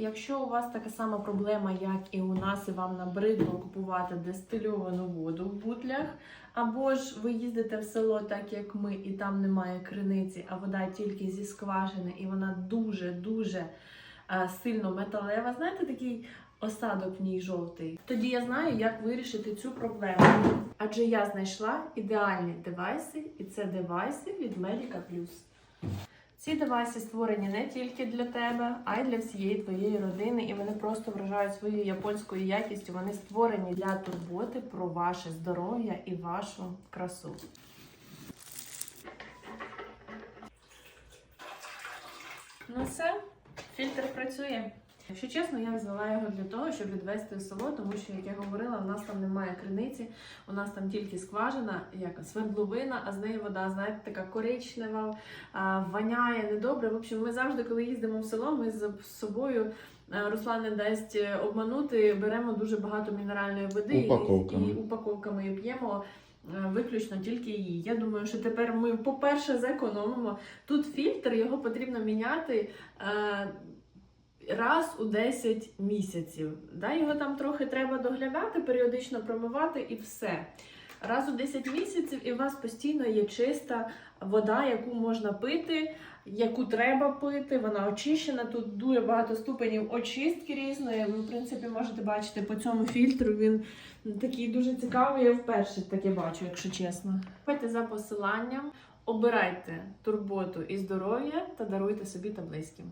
Якщо у вас така сама проблема, як і у нас, і вам набридло купувати дистильовану воду в бутлях, або ж ви їздите в село, так як ми, і там немає криниці, а вода тільки зі скважини, і вона дуже-дуже е, сильно металева. Знаєте, такий осадок в ній жовтий. Тоді я знаю, як вирішити цю проблему. Адже я знайшла ідеальні девайси, і це девайси від Medica Plus. Ці девайси створені не тільки для тебе, а й для всієї твоєї родини, і вони просто вражають своєю японською якістю. Вони створені для турботи про ваше здоров'я і вашу красу. Ну все, фільтр працює. Якщо чесно, я взяла його для того, щоб відвести в село, тому що, як я говорила, у нас там немає криниці, у нас там тільки скважина, як свердловина, а з неї вода, знаєте, така коричнева, воняє недобре. В общем, ми завжди, коли їздимо в село, ми з собою. е, Руслан не дасть е, обманути, беремо дуже багато мінеральної води і- Упаковками. і упаковками і п'ємо е, виключно тільки її. Я думаю, що тепер ми, по-перше, зекономимо. Тут фільтр, його потрібно міняти. Раз у 10 місяців. Да, його там трохи треба доглядати, періодично промивати і все. Раз у 10 місяців, і у вас постійно є чиста вода, яку можна пити, яку треба пити. Вона очищена. Тут дуже багато ступенів очистки різної. Ви, в принципі, можете бачити по цьому фільтру. Він такий дуже цікавий. Я вперше таке бачу, якщо чесно. Ходьте за посиланням, обирайте турботу і здоров'я та даруйте собі та близьким.